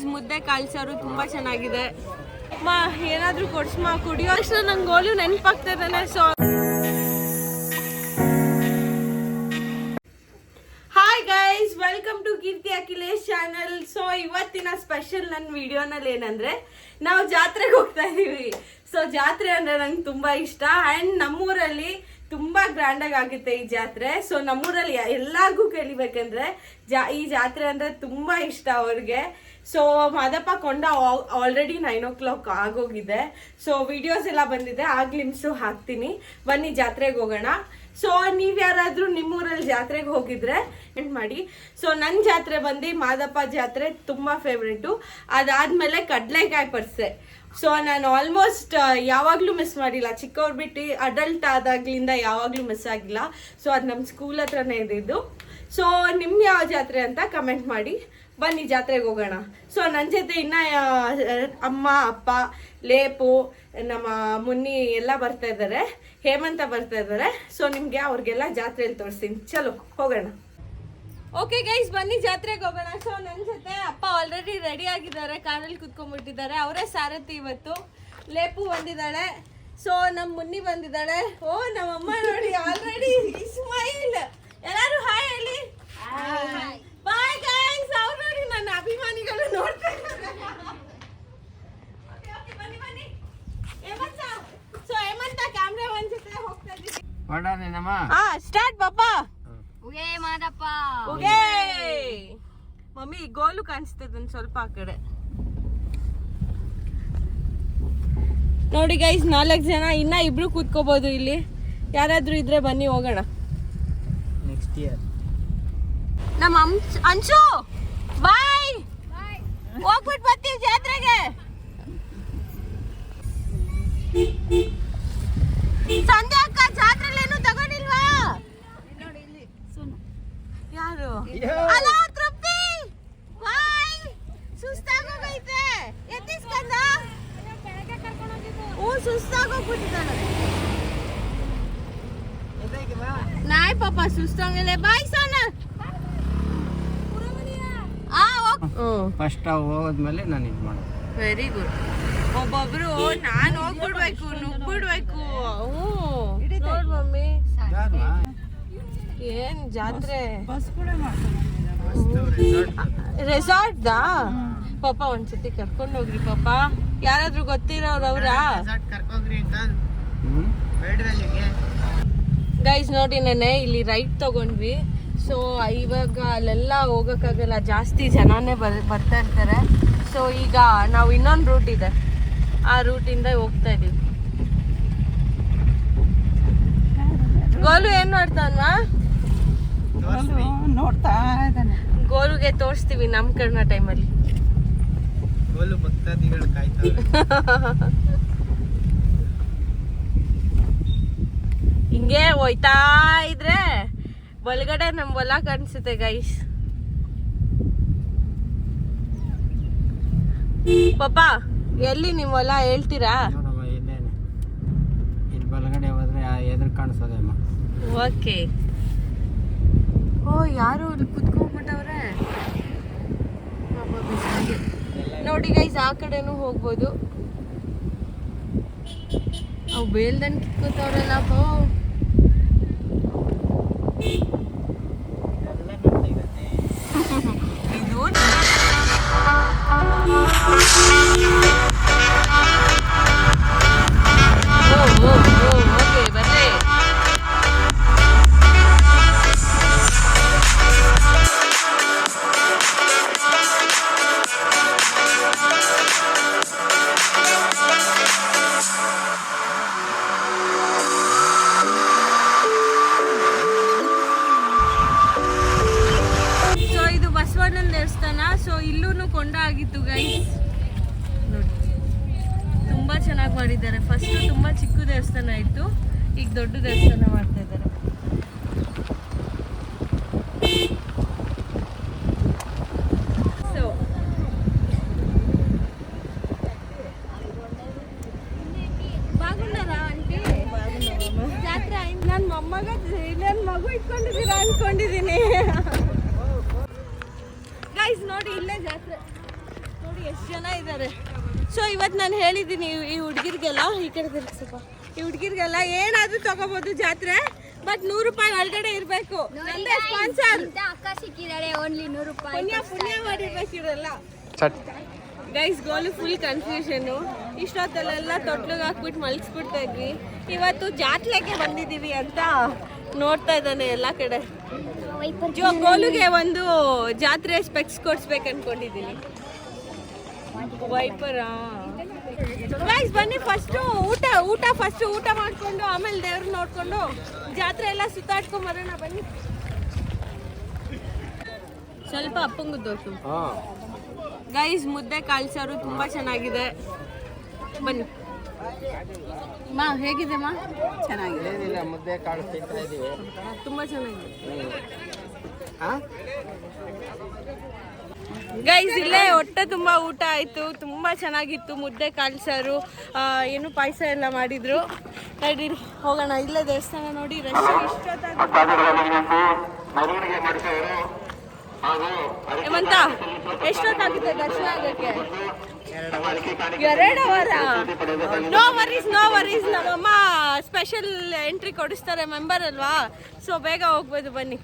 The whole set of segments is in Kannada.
ಗೈಸ್ ಮುದ್ದೆ ಕಾಳ್ಸಾರು ತುಂಬಾ ಚೆನ್ನಾಗಿದೆ. ಮಾ, ಏನಾದ್ರೂ ಮಾ, ಕುಡಿಯೋ ಅಷ್ಟು ನಂಗೆ Golu ನೆನಪಾಗ್ತದಾನೆ so hi guys welcome to Keerthi Akhilesh channel so ಇವತ್ತಿನ ಸ್ಪೆಷಲ್ ನನ್ನ ವಿಡಿಯೋನಲ್ಲಿ ಏನಂದ್ರೆ, ನಾವು ಜಾತ್ರೆಗೆ ಹೋಗ್ತಾ ಇದೀವಿ. ಸೊ ಜಾತ್ರೆ ಅಂದ್ರೆ ನಂಗೆ ತುಂಬಾ ಇಷ್ಟ. ಅಂಡ್ ನಮ್ಮೂರಲ್ಲಿ ತುಂಬಾ ಗ್ರ್ಯಾಂಡ್ ಆಗಿ ಆಗುತ್ತೆ ಈ ಜಾತ್ರೆ. ಸೊ ನಮ್ಮೂರಲ್ಲಿ ಎಲ್ಲಾರ್ಗೂ ಕೇಳಿಬೇಕಂದ್ರೆ, ಜಾ ಈ ಜಾತ್ರೆ ಅಂದ್ರೆ ತುಂಬಾ ಇಷ್ಟ ಅವ್ರಿಗೆ. ಸೊ ಮಾದಪ್ಪ ಕೊಂಡ ಆಲ್ರೆಡಿ ನೈನ್ ಓ ಕ್ಲಾಕ್ ಆಗೋಗಿದೆ. ಸೊ ವಿಡಿಯೋಸ್ ಎಲ್ಲ ಬಂದಿದೆ. ಆ ಗ್ಲಿಮ್ಸು ಹಾಕ್ತೀನಿ. ಬನ್ನಿ, ಜಾತ್ರೆಗೆ ಹೋಗೋಣ. ಸೊ ನೀವ್ ಯಾರಾದ್ರೂ ನಿಮ್ಮೂರಲ್ಲಿ ಜಾತ್ರೆಗೆ ಹೋಗಿದ್ರೆ ಎಂಟ್ ಮಾಡಿ. ಸೊ ನನ್ನ ಜಾತ್ರೆ ಬಂದು ಮಾದಪ್ಪ ಜಾತ್ರೆ ತುಂಬಾ ಫೇವ್ರೇಟು ಅದಾದ್ಮೇಲೆ ಕಡಲೆಕಾಯಿ ಪರ್ಸೆ. ಸೊ ನಾನು ಆಲ್ಮೋಸ್ಟ್ ಯಾವಾಗಲೂ ಮಿಸ್ ಮಾಡಿಲ್ಲ. ಚಿಕ್ಕವ್ರು ಬಿಟ್ಟು ಅಡಲ್ಟ್ ಆದಾಗ್ಲಿಂದ ಯಾವಾಗಲೂ ಮಿಸ್ ಆಗಿಲ್ಲ. ಸೊ ಅದು ನಮ್ಮ ಸ್ಕೂಲ್ ಹತ್ರನೇ ಇದ್ದಿದ್ದು. ಸೊ ನಿಮ್ಮ ಯಾವ ಜಾತ್ರೆ ಅಂತ ಕಮೆಂಟ್ ಮಾಡಿ. ಬನ್ನಿ ಜಾತ್ರೆಗೆ ಹೋಗೋಣ. ಸೊ ನನ್ನ ಜೊತೆ ಇನ್ನ ಅಮ್ಮ ಅಪ್ಪ ಲೇಪು ನಮ್ಮ ಮುನ್ನಿ ಎಲ್ಲ ಬರ್ತಾ ಇದ್ದಾರೆ. ಹೇಮಂತ ಬರ್ತಾ ಇದ್ದಾರೆ. ಸೊ ನಿಮ್ಗೆ ಅವ್ರಿಗೆಲ್ಲ ಜಾತ್ರೆಯಲ್ಲಿ ತೋರಿಸ್ತೀನಿ. ಚಲೋ ಹೋಗೋಣ. ಓಕೆ ಗೈಸ್ ಬನ್ನಿ ಜಾತ್ರೆಗೆ ಹೋಗೋಣ. ಸೊ ನನ್ನ ಜೊತೆ ಅಪ್ಪ ಆಲ್ರೆಡಿ ರೆಡಿ ಆಗಿದ್ದಾರೆ. ಕಾರಲ್ಲಿ ಕುತ್ಕೊಂಡ್ಬಿಟ್ಟಿದ್ದಾರೆ. ಅವರೇ ಸಾರಥಿ ಇವತ್ತು. ಲೇಪು ಬಂದಿದ್ದಾಳೆ. ಸೊ ನಮ್ಮ ಮುನ್ನಿ ಬಂದಿದ್ದಾಳೆ. ಓ ನಮ್ಮಮ್ಮ ನೋಡಿ ಆಲ್ರೆಡಿ ಸ್ಮೈಲ್ ಎಲ್ಲರೂ ಹಾಯ್ ಹೇಳಿ. ಹಾ ಸ್ಟಾರ್ಟ್ ಪಾಪ ಉಗೇ ಮಾದಪ್ಪ. ಉಗೇ. ಮಮ್ಮಿ ಗೋಲು ಕಾಣಿಸ್ತದೆ ಸ್ವಲ್ಪ ಆ ಕಡೆ. ನೋಡಿ ಗೈಸ್ ನಾಲ್ಕು ಜನ ಇನ್ನ ಇಬ್ರು ಕೂತ್ಕೋಬಹುದು ಇಲ್ಲಿ. ಯಾರಾದ್ರೂ ಇದ್ರೆ ಬನ್ನಿ ಹೋಗೋಣ. ನೆಕ್ಸ್ಟ್ ಇಯರ್ ನಮ್ಮ ಅಂಶ್ ಅಂಶು ಬಾಯ್ ಹೋಗ್ಬಿಟ್ಟು ಬರ್ತೀವಿ ಜಾತ್ರೆಗೆ ಫಸ್ಟ್ ಹೋದ್ಮೇಲೆ ನಾನು ಇದು ಮಾಡೋದು ವೆರಿ ಗುಡ್ ಒಬ್ಬೊಬ್ರು ನಾನು ಹೋಗ್ಬಿಡ್ಬೇಕು ನುಗ್ಬಿಡ್ಬೇಕು. ಹ್ಞೂ. ನೋಡ್ ಮಮ್ಮಿ? ಏನ್ ಜಾತ್ರೆ? ರೆಸಾರ್ಟ್ ರೆಸಾರ್ಟ್ದಾ ಪಾಪ ಒಂದ್ಸತಿ ಕರ್ಕೊಂಡು ಹೋಗ್ರಿ ಪಾಪ. ಯಾರಾದ್ರೂ ಗೊತ್ತಿರೋರು ಅವ್ರಾ? ಗೈಸ್ ನೋಡಿ ನೆನೆ ಇಲ್ಲಿ ರೈಟ್ ತಗೊಂಡ್ವಿ. ಸೊ ಇವಾಗ ಅಲ್ಲೆಲ್ಲ ಹೋಗೋಕ್ಕಾಗಲ್ಲ. ಜಾಸ್ತಿ ಜನನೇ ಬರ್ ಬರ್ತಾ ಇರ್ತಾರೆ. ಸೊ ಈಗ ನಾವು ಇನ್ನೊಂದು ರೂಟ್ ಇದೆ. ಆ ರೂಟಿಂದ ಹೋಗ್ತಾ ಇದೀವಿ. ಗೋಲು ಏನ್ ಮಾಡ್ತಾನ. ನೋಡ್ತಾ ಇದ್ದಾನೆ. ಗೋಲುಗೆ ತೋರಿಸ್ತೀವಿ ನಮ್ಮ ಕರ್ನ ಟೈಮಲ್ಲಿ. ಗೋಲು ಭಕ್ತಾದಿಗಳು ಕಾಯ್ತಾವ್ರೆ. ಹಿಂಗೆ ಹೋಯ್ತಾ ಇದ್ರೆ ಒಳಗಡೆ ನಮ್ ಹೊಲ ಕಾಣಿಸುತ್ತೆ ಗೈಸ್ ಪಾಪ ಎಲ್ಲಿ ನಿಮ್ ಹೊಲ ಹೇಳ್ತೀರಾ? ಓಕೆ. ಓ ಯಾರು ಇಲ್ಲಿ ಕುತ್ಕೊಂಡ್ಬಿಟ್ಟವ್ರೆ? ಪಾಪ. ನೋಡಿ ಗೈಸ್ ಆ ಕಡೆನೂ ಹೋಗ್ಬೋದು. ಅವು ಬೇಲ್ದನ್ ಕಿತ್ಕೋತಾವ್ರಲ್ಲ ಪೋ ಇದು ಓ ಓ ಓ ನನ್ನ ನನ್ನ ಮಗು ಇಟ್ಕೊಂಡಿದ್ದೀರಾ ಅನ್ಕೊಂಡಿದ್ದೀನಿ. ಗೈಸ್ ನೋಡಿ ಇಲ್ಲೇ ಜಾತ್ರೆ. ನೋಡಿ ಎಷ್ಟು ಜನ ಇದ್ದಾರೆ ಸೊ ಇವತ್ತು ನಾನು ಹೇಳಿದ್ದೀನಿ ಈ- ಹುಡುಗಿರಿಗೆಲ್ಲ ಈ ಕಡೆ ತಿರುಸು ಸ್ವಲ್ಪ. ಈ ಹುಡುಗಿರಿಗೆಲ್ಲ ಏನಾದರೂ ತಗೋಬೋದು ಜಾತ್ರೆ ಬಟ್ ನೂರು ರೂಪಾಯಿ ಒಳಗಡೆ ಇರಬೇಕು. ನಂದೇ ಸ್ಪಾನ್ಸರ್ ಅಕ್ಕ ಸಿಕ್ಕಿದಾಳೆ ಓನ್ಲಿ ನೂರು ರೂಪಾಯಿ ಪುಣ್ಯ ಪುಣ್ಯ ಮಾಡಿರ್ಬೇಕು ಇವರೆಲ್ಲ. ಗೈಸ್ ಗೋಲು ಫುಲ್ ಕನ್ಫ್ಯೂಷನು ಇಷ್ಟೊತ್ತಲ್ಲೆಲ್ಲ ತೊಟ್ಲಿಗೆ ಹಾಕ್ಬಿಟ್ಟು ಮಲಗಿಸ್ಬಿಡ್ತಾ ಇದ್ವಿ. ಇವತ್ತು ಜಾತ್ರೆಗೆ ಬಂದಿದ್ದೀವಿ ಅಂತ ನೋಡ್ತಾ ಇದ್ದಾನೆ ಎಲ್ಲ ಕಡೆ. ಜೋ ಗೋಲುಗೆ ಒಂದು ಜಾತ್ರೆ ಸ್ಪೆಕ್ಸ್ ಕೊಡ್ಸ್ಬೇಕು ಅನ್ಕೊಂಡಿದ್ದೀನಿ ವೈಪರ್ ಗೈಸ್ ಬನ್ನಿ ಫಸ್ಟು ಊಟ ಊಟ ಫಸ್ಟು ಊಟ ಮಾಡಿಕೊಂಡು ಆಮೇಲೆ ದೇವ್ರ ನೋಡಿಕೊಂಡು ಜಾತ್ರೆ ಎಲ್ಲ ಸುತ್ತಾಡ್ಕೊಂಡು ಬರೋಣ ಬನ್ನಿ. ಸ್ವಲ್ಪ ಅಪ್ಪಂಗು ದೋಸು ಗೈಸ್ ಮುದ್ದೆ ಕಾಳ್ಸಾರು ತುಂಬಾ ಚೆನ್ನಾಗಿದೆ. ಬನ್ನಿ. ಮಾ ಹೇಗಿದೆ ಮಾ? ಚೆನ್ನಾಗಿದೆ. ಏನಿಲ್ಲ ಮುದ್ದೆ ಕಾಳು ತಿಂತಾ ಇದೀವಿ ತುಂಬಾ ಚೆನ್ನಾಗಿದೆ. ಗೈಸ್ ಇಲ್ಲೇ ಹೊಟ್ಟೆ ತುಂಬಾ ಊಟ ಆಯ್ತು. ತುಂಬಾ ಚೆನ್ನಾಗಿತ್ತು ಮುದ್ದೆ ಕಾಳ್ಸಾರು. ಏನು ಪಾಯಸ ಎಲ್ಲ ಮಾಡಿದ್ರು. ನಡೀರಿ ಹೋಗೋಣ. ಇಲ್ಲೇ ದೇವಸ್ಥಾನ ನೋಡಿ ರಶ್ ಹೇಮಂತ ಎಷ್ಟೊತ್ತಾಗುತ್ತೆ ದರ್ಶನ ಆಗಕ್ಕೆ? ಎರಡು ನೋ ವರೀಸ್ ನೋ ವರೀಸ್ ನಮ್ಮಮ್ಮ ಸ್ಪೆಷಲ್ ಎಂಟ್ರಿ ಕೊಡಿಸ್ತಾರೆ ಮೆಂಬರ್ ಅಲ್ವಾ? ಸೊ ಬೇಗ ಹೋಗ್ಬೋದು ಬನ್ನಿ.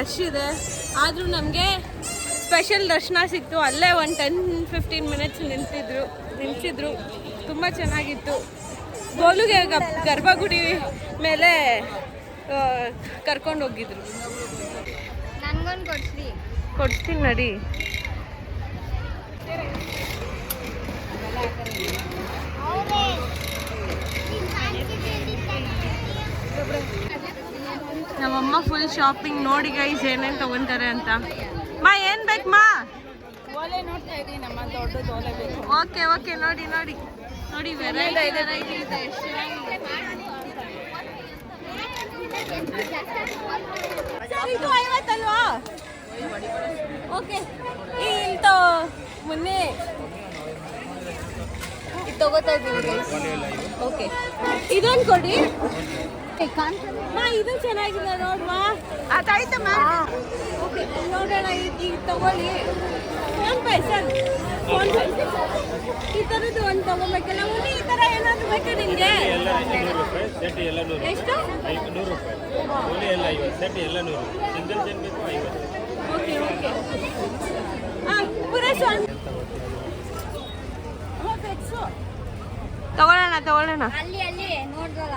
ರಶ್ ಇದೆ. ಆದರೂ ನಮಗೆ ಸ್ಪೆಷಲ್ ದರ್ಶನ ಸಿಕ್ತು. ಅಲ್ಲೇ ಒಂದು ಟೆನ್ ಫಿಫ್ಟೀನ್ ಮಿನಿಟ್ಸ್ ನಿಂತಿದ್ರು. ನಿಲ್ಸಿದ್ರು. ತುಂಬ ಚೆನ್ನಾಗಿತ್ತು. ಗೋಲುಗೆ ಗರ್ಭಗುಡಿ ಮೇಲೆ ಕರ್ಕೊಂಡು ಹೋಗಿದ್ರು. ನನಗೊಂದು ಕೊಡ್ಸಿ ಕೊಡ್ತೀನಿ ನಡಿ. ನಮ್ಮಮ್ಮ ಫುಲ್ ಶಾಪಿಂಗ್ ನೋಡಿ ಗೈಸ್ ಏನೇನು ತಗೊಂತಾರೆ ಅಂತ. ಮಾ ಏನ್ ಬೇಕು ಮಾ? ಓಕೆ ಓಕೆ ನೋಡಿ ನೋಡಿ. ನೋಡಿ ವೆರೈಟಿ ವೆರೈಟಿ ಇದೆ ಎಷ್ಟು. ಇದು. ಐವತ್ತಲ್ವಾ? ಓಕೆ ಇಂತ ಮೊನ್ನೆ ತಗೋತಾ ಇದ್ದೀವಿ ಓಕೆ ಇದೊಂದು ಕೊಡಿ. ಇದು ಚೆನ್ನಾಗಿದೆ ನೋಡ್ವಾ. ಅದಾಯ್ತಮ್ಮ ಓಕೆ ನೋಡೋಣ ಈಗ ತಗೊಳ್ಳಿ. Phone pay sir. Phone pay. ಈ ಥರದ್ದು ಒಂದು ತಗೋಬೇಕಲ್ಲ. ಉನಿ ಈ ಥರ ಏನಾದರೂ ಬೇಕಾ ನಿಮಗೆ? ಸೆಟ್ ಎಲ್ಲ ನೂರು ಎಷ್ಟು? ನೂರು ರೂಪಾಯಿ ಓಲಿ ಎಲ್ಲ ಐವತ್ತು ಸೆಟ್ ಎಲ್ಲ ನೂರು ಸಿಂಗಲ್ ಚೆನ್ ಬೇಕು ಐವತ್ತು ಓಕೆ ಓಕೆ ಹಾಂ ತಗೊಳ್ಳೋಣ ತಗೊಳ್ಳೋಣ. ಅಲ್ಲಿ ಅಲ್ಲಿ ನೋಡ್ದಲ್ಲ.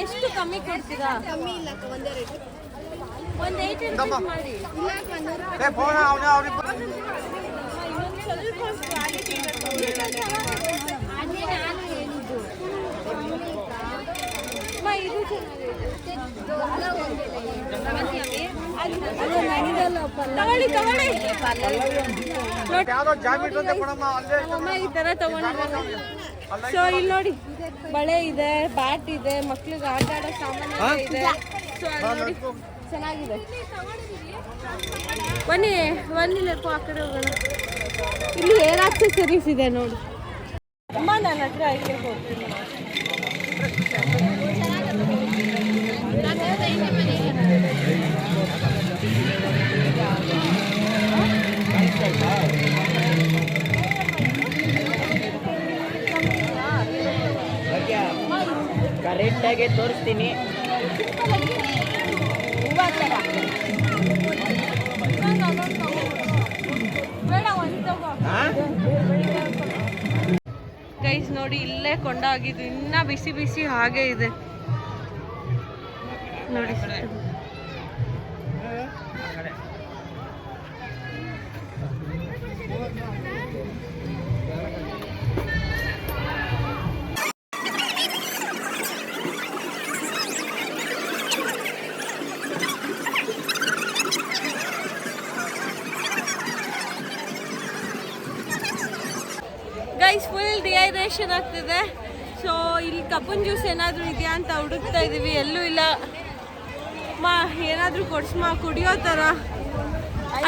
ಎಷ್ಟು ಕಮ್ಮಿ ಕೊಡ್ತೀರಾ? ಕಮ್ಮಿ ಇಲ್ಲ ಒಂದೇ ರೇಟ್ ಒಂದು ಏಯ್ಟಿ ರುಪೀಸ್ ಮಾಡಿ. ಇನ್ನೊಂದು ಸ್ವಲ್ಪ ಕ್ವಾಲಿಟಿ ಅದೇ ನಾನು ಹೇಳಿದ್ದು ಅಮ್ಮ ಇದು ಚೆನ್ನಾಗಿದೆ. ತಗೊಳ್ಳಿ ತಗೊಳ್ಳಿ. ಅಮ್ಮ ಈ ತರ ಸೊ ಇಲ್ಲಿ ನೋಡಿ. ಬಳೆ ಇದೆ ಬ್ಯಾಟ್ ಇದೆ ಮಕ್ಳಿಗೆ ಆಟ ಆಡೋ ಸಾಮಾನು ಇದೆ. ಸೊ ನೋಡಿ ಚೆನ್ನಾಗಿದೆ. ಬನ್ನಿ ಬನ್ನಿ ಲೆಪ್ಪು ಆ ಕಡೆ ಹೋಗೋಣ. ಇಲ್ಲಿ ಏರ್ ಆಕ್ಸೆಸರೀಸ್ ಇದೆ ನೋಡಿ. ಅಮ್ಮ ನನ್ನ ಹತ್ರ ಐತೆ ಕೊಡ್ತೀನಿ ಕರೆಕ್ಟಾಗಿ ತೋರಿಸ್ತೀನಿ. ಗೈಸ್ ನೋಡಿ ಇಲ್ಲೇ ಕೊಂಡಾಗಿದ್ದು. ಇನ್ನ ಬಿಸಿ ಬಿಸಿ ಹಾಗೆ ಇದೆ. ನೋಡಿ. ಅಂತ ಹುಡುಕ್ತಾ ಇದ್ದೀವಿ. ಎಲ್ಲೂ ಇಲ್ಲ. ಮಾ, ಏನಾದರೂ ಕೊಡ್ಸ್ಮಾ ಕುಡಿಯೋ ಥರ.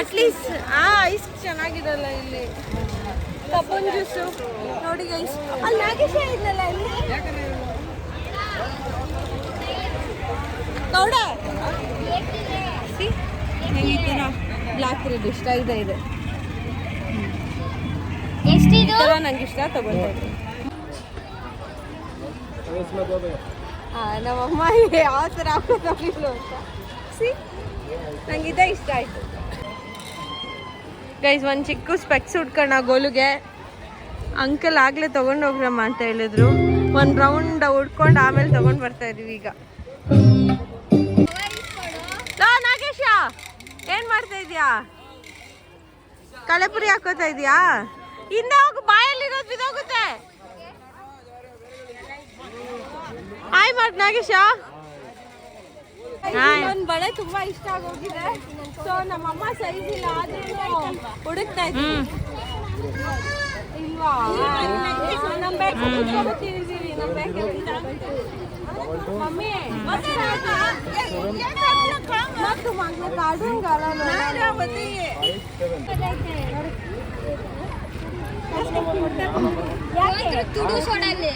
ಅಟ್ಲೀಸ್ಟ್ ಆ ಐಸ್ ಚೆನ್ನಾಗಿರಲ್ಲ ಇಲ್ಲಿ. ಕಬ್ಬನ್ ಜ್ಯೂಸು ನೋಡಿ ಐಸ್ ಅಲ್ಲಿ ನಾಗೇಶ ಇದ್ನಲ್ಲ ಇಲ್ಲಿ? ನೋಡ. ಹೆಂಗಿದ್ದೀರ ಬ್ಲ್ಯಾಕ್ ರೆಡ್ ಇಷ್ಟ ಇದೆ ಇದೆ. ನಂಗೆ ಇಷ್ಟ ತಗೊಳ್ತಾ ಇದ್ದೀನಿ. ನಮ್ಮಮ್ಮ ಯಾವ ಥರ ಅಂತ. ಸಿ? ಇಷ್ಟ ಆಯಿತು. ಗೈಸ್ ಒಂದು ಚಿಕ್ಕ ಸ್ಪೆಕ್ಸ್ ಉಟ್ಕೋಣ ಗೋಲುಗೆ. ಅಂಕಲ್ ಆಗಲೇ ತೊಗೊಂಡೋಗ್ರಮ್ಮ ಅಂತ ಹೇಳಿದ್ರು. ಒಂದು ರೌಂಡ್ ಉಟ್ಕೊಂಡು ಆಮೇಲೆ ತೊಗೊಂಡು ಬರ್ತಾ ಇದೀವಿ ಈಗ. ನಾಗೇಶ, ಏನು ಮಾಡ್ತಾ ಇದೀಯಾ? ಕಳೆಪುರಿ ಹಾಕೋತಾ ಇದೀಯಾ? ಹಿಂದೆ ಹೋಗು ಬಾಯಲ್ಲಿರೋದು ಬಿದೋಗುತ್ತೆ. ಹಾಯ್ ಮಾಡ್ ನಾಗೇಶ. ಒಂದು ಬಳೆ ತುಂಬಾ ಇಷ್ಟ ಆಗೋಗಿದೆ. ಸೊ ನಮ್ಮಮ್ಮ ಸೈಜ್ ಇಲ್ಲ ಆದ್ರೂ ಹುಡುಕ್ತಾ ಇದ್ದೀನಿ. ಇಲ್ವಾ? ನಮ್ಮ ಬ್ಯಾಗ್ ತಗೋತೀವಿ ನಮ್ಮ ಬ್ಯಾಗ್ ಮಮ್ಮಿ ಮತ್ತು ಮಗ್ನ ಕಾಡು ಯಾಕೆ? ತುಡು ಸೋಡಲ್ಲಿ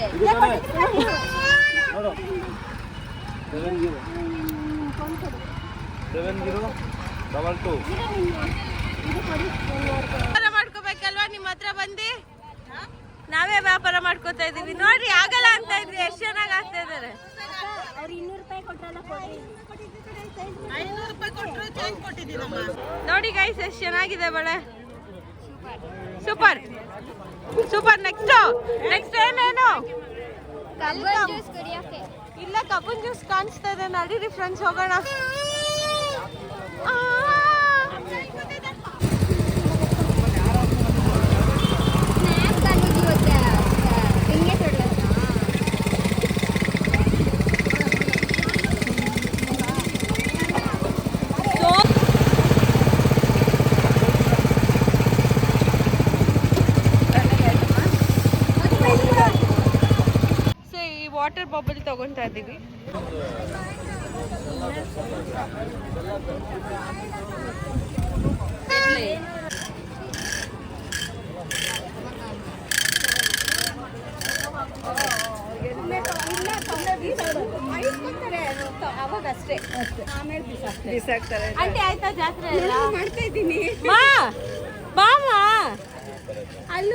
ವ್ಯಾಪಾರ ಮಾಡ್ಕೋಬೇಕಲ್ವಾ? ನಿಮ್ಮ ಹತ್ರ ಬಂದು? ನಾವೇ ವ್ಯಾಪಾರ ಮಾಡ್ಕೋತಾ ಇದೀವಿ ನೋಡ್ರಿ, ಆಗಲ್ಲ ಅಂತ ಇದ್ರಿ ಎಷ್ಟು ಚೆನ್ನಾಗಿ ಆಗ್ತಾ ಇದಾರೆ? ನೋಡಿ ಗೈಸ್ ಎಷ್ಟು ಚೆನ್ನಾಗಿದೆ ಬಳೆ. ಸೂಪರ್ ಸೂಪರ್ ನೆಕ್ಸ್ಟ್ ನೆಕ್ಸ್ಟ್ ಏನೇನು? ಇಲ್ಲ ಕಬ್ಬನ್ ಜ್ಯೂಸ್ ಕಾಣಿಸ್ತಾ ಇದೆ. ನಡೀರಿ ಫ್ರೆಂಡ್ಸ್ ಹೋಗೋಣ ಆ. ಸ್ನ್ಯಾಪ್ ತಂದಿದ್ದು ಇವತ್ತು ಹಿಂಗೆ ಕೊಡ್ಲತ್ತ ಸೊ ಸೊ ಈ ವಾಟರ್ ಬಬಲ್ ತಗೊಂತಾ ಇದ್ದೀವಿ ಅವಾಗ ಅಷ್ಟೇ ಆಮೇಲೆ ಬಿಸಾಕ್ತಾರೆ ಬಿಸಾಕ್ತಾರೆ ಆಂಟಿ ಆಯ್ತಾ ಜಾತ್ರೆ ಎಲ್ಲ ಮಾಡ್ತಾ ಇದ್ದೀನಿ. ಮಾ ಬಾಮ ಅಲ್ಲಿ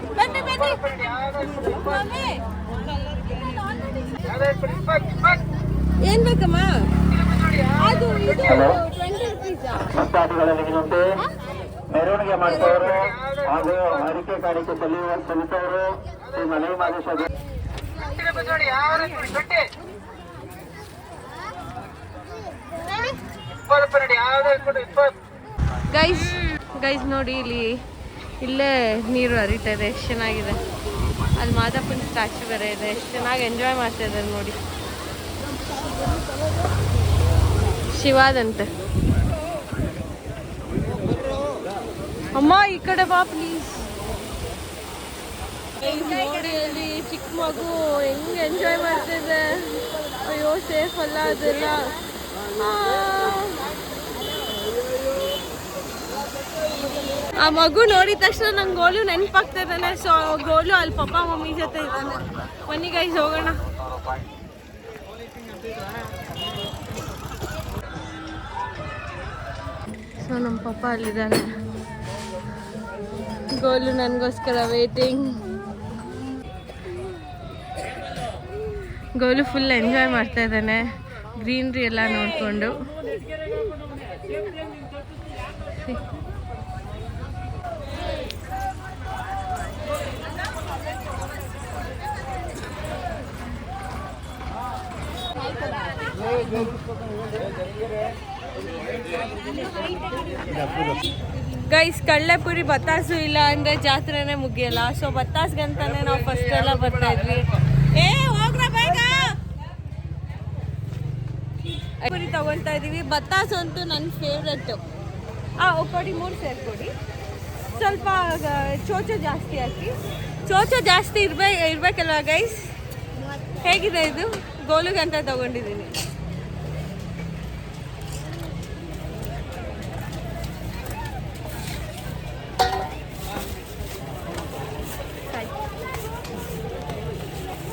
ಏನ್ ಬೇಕಮ್ಮ? ಅದು ಇದು? ಟ್ವೆಂಟಿ ರುಪೀಸಾ ಭಕ್ತಾದಿಗಳಲ್ಲಿ ವಿನಂತಿ. ಮೆರವಣಿಗೆ ಮಾಡ್ತವರು ಹಾಗೂ ಅಡಿಕೆ ಕಾಣಿಕೆ ಸಲ್ಲಿಸುವ ಸಲ್ಲಿಸವರು ಶ್ರೀ ಮಲೈ ಮಾದೇಶ್ವರ ಗೈಸ್ ಗೈಸ್ ನೋಡಿ ಇಲ್ಲಿ ಇಲ್ಲೇ ನೀರು ಹರಿತಾ ಇದೆ, ಎಷ್ಟು ಚೆನ್ನಾಗಿದೆ. ಅಲ್ಲಿ ಮಾದಪ್ಪನ ಸ್ಟ್ಯಾಚು ಬೇರೆ ಇದೆ, ಎಷ್ಟು ಚೆನ್ನಾಗಿ ಎಂಜಾಯ್ ಮಾಡ್ತಾ ಇದ್ದಾರೆ ನೋಡಿ. ಶಿವಾದಂತೆ. ಅಮ್ಮ, ಈ ಕಡೆ ಬಾ ಪ್ಲೀಸ್ ನೋಡಿ ಅಲ್ಲಿ ಚಿಕ್ಕ ಮಗು ಹೆಂಗ್ ಎಂಜಾಯ್ ಮಾಡ್ತಿದೆ ಅಯ್ಯೋ ಸೇಫ್ ಅಲ್ಲ ಅದೆಲ್ಲ. ಆ. ಮಗು ನೋಡಿದ ತಕ್ಷಣ ನಂಗೆ ಗೋಲು ನೆನಪಾಗ್ತಾ ಇದ್ದಾನೆ. ಸೊ ಗೋಲು ಅಲ್ಲಿ ಪಪ್ಪ ಮಮ್ಮಿ ಜೊತೆ ಇದ್ದಾನೆ. ಬನ್ನಿ ಗೈಸ್ ಹೋಗೋಣ. ಸೊ ನಮ್ಮ ಪಪ್ಪ ಅಲ್ಲಿದ್ದಾನೆ. ಗೋಲು ನನಗೋಸ್ಕರ ವೇಟಿಂಗ್ ಗೋಲು ಫುಲ್ ಎಂಜಾಯ್ ಮಾಡ್ತಾ ಇದ್ದಾನೆ. ಗ್ರೀನ್ರಿ ಎಲ್ಲ ನೋಡಿಕೊಂಡು. ಗೈಸ್ ಕಳ್ಳೆಪುರಿ ಬತ್ತಾಸು ಇಲ್ಲ ಅಂದ್ರೆ ಜಾತ್ರೆನೇ ಮುಗಿಯಲ್ಲ. ಸೊ ಬತ್ತಾಸ್ಗಂತಾನೆ ನಾವು ಫಸ್ಟ್ ಎಲ್ಲ ಬರ್ತಾ ಇದ್ವಿ. ಏ, ಹೋಗ್ರ ತಗೊಳ್ತಾ ಇದೀವಿ ಬತ್ತಾಸು ಅಂತೂ ನನ್ನ ಫೇವ್ರೆಟ್ ಆ ಕೊಡಿ ಮೂರು ಸೇರ್ಕೊಡಿ ಸ್ವಲ್ಪ ಚೋಚೋ ಜಾಸ್ತಿ ಹಾಕಿ. ಚೋಚೋ ಜಾಸ್ತಿ ಇರ್ಬೇ, ಇರ್ಬೇಕಲ್ವಾ ಗೈಸ್ ಹೇಗಿದೆ ಇದು? ಗೋಲುಗಂತ ತಗೊಂಡಿದ್ದೀನಿ.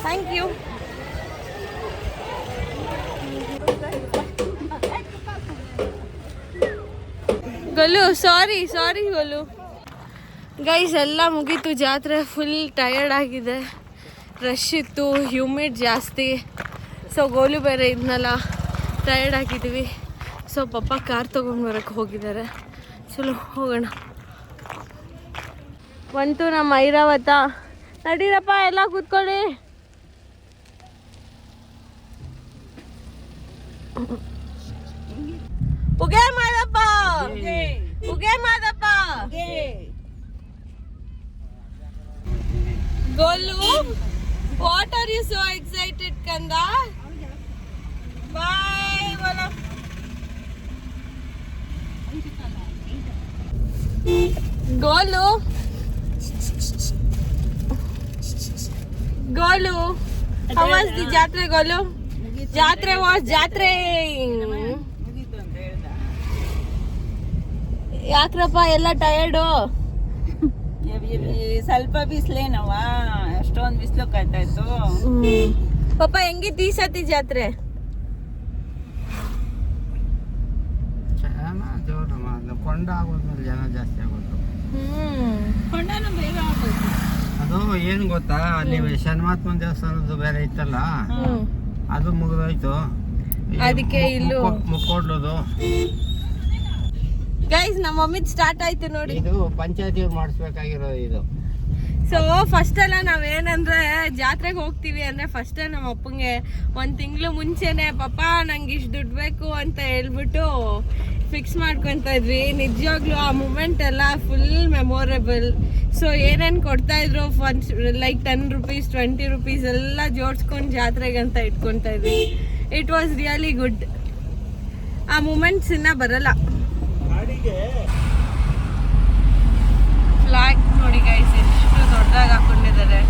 Thank you Gollu sorry sorry Gollu. Guys ಎಲ್ಲ ಮುಗೀತು. ಜಾತ್ರೆ ಫುಲ್ ಟಯರ್ಡ್ ಆಗಿದೆ. ರಶ್ ಇತ್ತು ಹ್ಯೂಮಿಡ್ ಜಾಸ್ತಿ. ಸೊ ಗೋಲು ಬೇರೆ ಇದ್ನಲ್ಲ ಟಯರ್ಡ್ ಆಗಿದ್ದೀವಿ ಸೊ ಪಪ್ಪ ಕಾರ್ ತೊಗೊಂಡ್ಬರಕ್ಕೆ ಹೋಗಿದ್ದಾರೆ. ಚಲೋ, ಹೋಗೋಣ. ಬಂತು ನಮ್ಮ ಐರಾವತ. ನಡೀರಪ್ಪ, ಎಲ್ಲ ಕೂತ್ಕೊಳ್ಳಿ ಉಗೆ Madappa ಉಗೆ. Madappa. Gollu what are you so excited ಕಂದ ಬಾಯ್ ಬೋಲ Golu Golu how was the jatre Golu jatre was jatre. ಯಾಕ್ರಪ್ಪ ಎಲ್ಲ ಟಯರ್ಡು ಸ್ವಲ್ಪ ಬಿಸ್ಲೇನವ ಅಷ್ಟೊಂದು ಬಿಸ್ಲು ಕಟ್ಟಾಯ್ತು ಇತ್ತು. ಪಾಪ ಹೆಂಗಿತ್ತು ಈ ಸತಿ ಜಾತ್ರೆ? ಕೊಂಡ ಆಗೋದ್ಮೇಲೆ ಜನ ಜಾಸ್ತಿ ಆಗೋದು. ಹ್ಮ್. ಕೊಂಡನು ಬೇಗ ಆಗೋಯ್ತು. ಅದು ಏನು ಗೊತ್ತಾ? ಅಲ್ಲಿ ಶನ್ಮಾತ್ಮ ದೇವಸ್ಥಾನದ್ದು ಬೇರೆ ಇತ್ತಲ್ಲ? ಅದು ಮುಗಿದೋಯ್ತು. ಅದಕ್ಕೆ ಇಲ್ಲೂ- ಮುಕ್ಕು- ಮುಕ್ಕೋಡ್ಲದು ಗೈಸ್ ನಮ್ಮ ಮಮ್ಮಿದ್ ಸ್ಟಾರ್ಟ್ ಆಯ್ತು ನೋಡಿ. ಇದು ಪಂಚಾಯತಿ ಮಾಡಿಸ್ಬೇಕಾಗಿರೋದು ಇದು. ಸೊ ಫಸ್ಟ್ ಎಲ್ಲ ನಾವೇನಂದ್ರೆ ಜಾತ್ರೆಗೆ ಹೋಗ್ತೀವಿ ಅಂದ್ರೆ ಫಸ್ಟ್ ನಮ್ಮ ಅಪ್ಪಂಗೆ ಒಂದ್ ತಿಂಗಳು ಮುಂಚೆನೆ ಪಾಪ ನಂಗೆ ಇಷ್ಟು ದುಡ್ಡು ಬೇಕು ಅಂತ ಹೇಳ್ಬಿಟ್ಟು ಫಿಕ್ಸ್ ಮಾಡ್ಕೊತಾ ಇದ್ವಿ. ನಿಜವಾಗ್ಲೂ ಆ ಮೂಮೆಂಟ್ ಎಲ್ಲ ಫುಲ್ ಮೆಮೊರೇಬಲ್ ಸೊ ಏನೇನು ಕೊಡ್ತಾ ಇದ್ರು like ten rupees twenty rupees ಎಲ್ಲ ಜೋಡಿಸ್ಕೊಂಡು ಜಾತ್ರೆಗೆ ಅಂತ ಇಟ್ಕೊತಾ ಇದ್ವಿ. ಇಟ್ ವಾಸ್ ರಿಯಲಿ ಗುಡ್ ಆ ಮೂಮೆಂಟ್ಸ್ ಇನ್ನ ಬರಲ್ಲ. ಫ್ಲಾಗ್ ನೋಡಿ ಗೈಸ್ ಎಷ್ಟು ದೊಡ್ಡದಾಗಿ ಹಾಕೊಂಡಿದ್ದಾರೆ.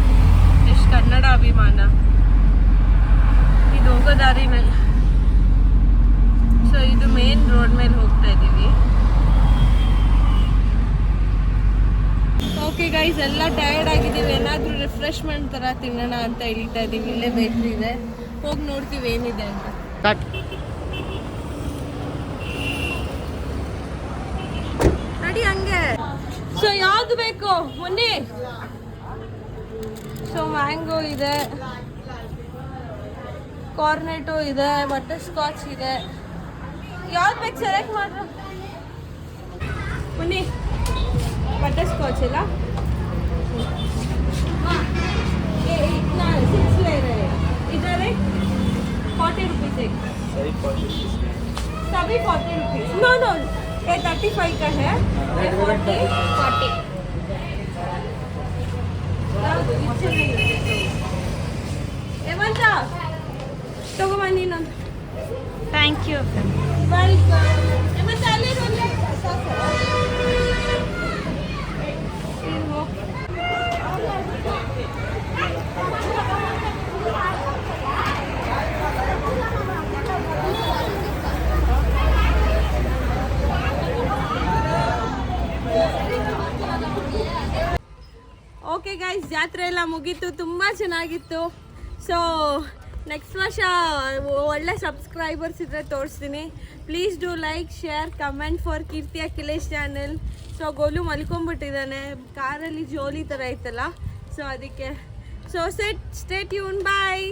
ಎಷ್ಟು ಕನ್ನಡ ಅಭಿಮಾನ. ಇದು ಹೋಗೋ ದಾರಿನಲ್ಲಿ ಸೊ ಇದು ಮೇನ್ ರೋಡ್ ಮೇಲೆ ಹೋಗ್ತಾ ಇದ್ದೀವಿ ಓಕೆ ಗೈಸ್ ಎಲ್ಲ ಟಯರ್ಡ್ ಆಗಿದ್ದೀವಿ. ಏನಾದರೂ ರಿಫ್ರೆಶ್ಮೆಂಟ್ ಥರ ತಿನ್ನೋಣ ಅಂತ ಇಳಿತಾ ಇದ್ದೀವಿ ಇಲ್ಲೇ ಬೇಕ್ರಿ ಇದೆ. ಹೋಗಿ ನೋಡ್ತೀವಿ ಏನಿದೆ ಅಂತ ನಡಿ ಹಂಗೆ ಸೊ ಯಾವ್ದು ಬೇಕು ಮೊನ್ನೆ ಸೊ ಮ್ಯಾಂಗೋ ಇದೆ ಕಾರ್ನೆಟೋ ಇದೆ ಬಟರ್ ಸ್ಕಾಚ್ ಇದೆ ಯಾವ್ದು ಬೇಕು ಸೆಲೆಕ್ಟ್ ಮಾಡ್ರ ಮುನ್ನಿ ಬಟರ್ ಸ್ಕಾಚ್ ಇಲ್ಲ हाँ ये इतना सिक्स ले रहे हैं इधर एक फोर्टी रुपीज एक सभी फोर्टी रुपीज नो नो ये थर्टी फाइव का है ತಗೊಂಬಂದಿ ನಾನು ಥ್ಯಾಂಕ್ ಯು ವೆಲ್ಕಮ್ ಜಾತ್ರೆ ಎಲ್ಲ ಮುಗೀತು, ತುಂಬ ಚೆನ್ನಾಗಿತ್ತು. ಸೊ ನೆಕ್ಸ್ಟ್ ವರ್ಷ ಒಳ್ಳೆ ಸಬ್ಸ್ಕ್ರೈಬರ್ಸ್ ಇದ್ದರೆ ತೋರಿಸ್ತೀನಿ. Please do like share comment for Keerthi Akhilesh channel so Golu ಮಲ್ಕೊಂಬಿಟ್ಟಿದ್ದಾನೆ ಕಾರಲ್ಲಿ ಜೋಲಿ ಥರ ಇತ್ತಲ್ಲ ಸೊ ಅದಕ್ಕೆ. ಸೊ ಸೆಟ್ ಸ್ಟೇಟ್ ಯೂನ್ ಬಾಯ್